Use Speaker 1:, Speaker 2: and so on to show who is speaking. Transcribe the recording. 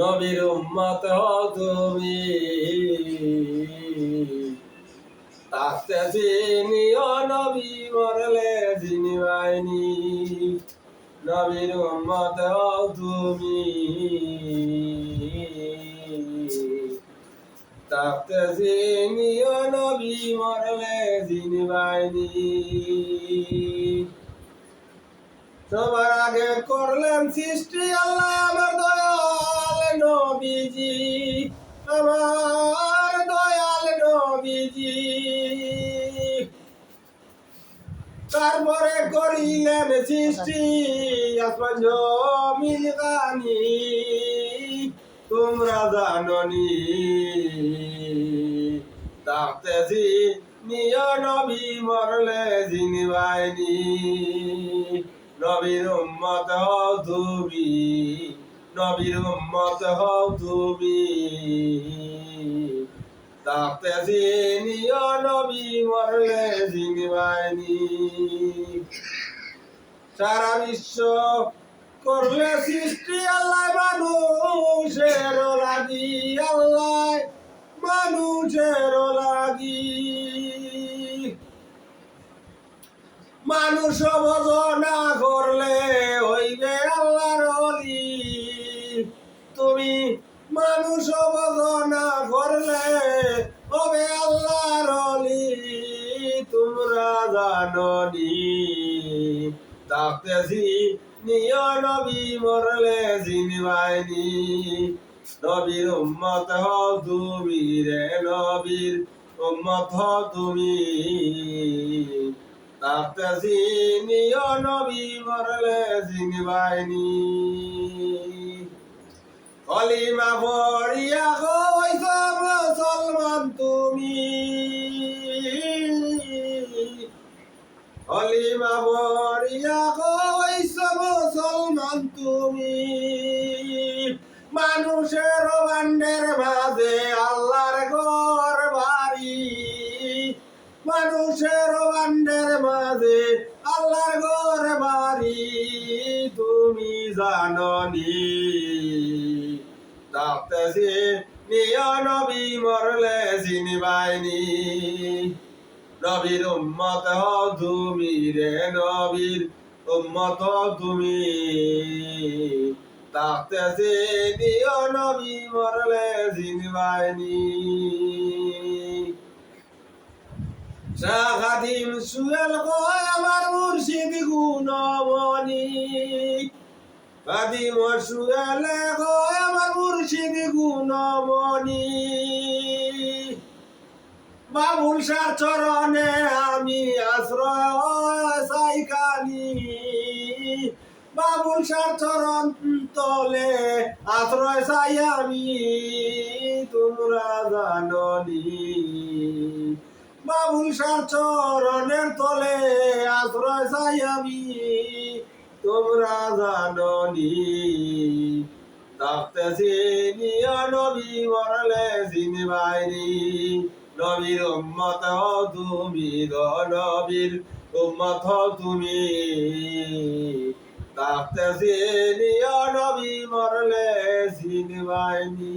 Speaker 1: নবীর উম্মত তুমি। তাতে চিনিও নবী মরলে চিনিবাইনি নবীর উম্মত তুমি। তাতে চিনিও নবী মরলে চিনিবাইনি সবার আগে করলেন সৃষ্টি আল্লাহ। নবীজি, আমার দয়াল নবীজি। তারপরে করিলেন সৃষ্টি, আসমান জমিন গানি তোমরা জাননি তাতেছি নিয় নবী মরলে জিনিবাইনি নবীর উম্মত তুমি নবীর উম্মত হও তুমি তাতে জিনিয় নবী মরলে জিনিবাইনি সারা বিশ্ব করলে সৃষ্টি আল্লাহ মানুষের লাগি আল্লাহ মানুষের লাগি মানুষ করলে ডাকতেছি নিয় নবী মরলে জিনবাইনি নবীর উম্মত হও তুমি রে নবীর উম্মত হও তুমি তাপতেছি নিয় নবী মরলে জিনবাইনি কলিমা পড়িয়া কলিমা পড়িয়া কইছ, মুসলমান তুমি। মানুষের বান্ডের মাঝে আল্লাহর ঘর বাড়ি। মানুষের বান্ডের মাঝে আল্লাহর ঘর বাড়ি। তুমি জাননি, ডাকতেছি, নিয় নবী, মরলে চিনিবাইনি নবীর উম্মত তুমি রে নবীর উম্মত তুমি। ডাকতেছি নিয় নবী মরলে চিনিবাইনি সাহাদিম সুয়েল কয় আমার মুর্শিদ গুণমণি কাদিম সুয়েল কয় আমার মুর্শিদ গুণমণি বাবুল সার চরণে আমি আশ্রয় সাইকানি বাবুল সার চরণ তলে আশ্রয় চাই আমি, তোমরা জাননি। বাবুল সার চরণের তলে আশ্রয় চাই আমি, তোমরা জাননি। ডাকতেছি নিয় নবী, মরলে চিনিবাইনি নবীর উম্মত তুমি নবীর উম্মত তুমি। তাহতে নবী মরলে চিনিবাইনি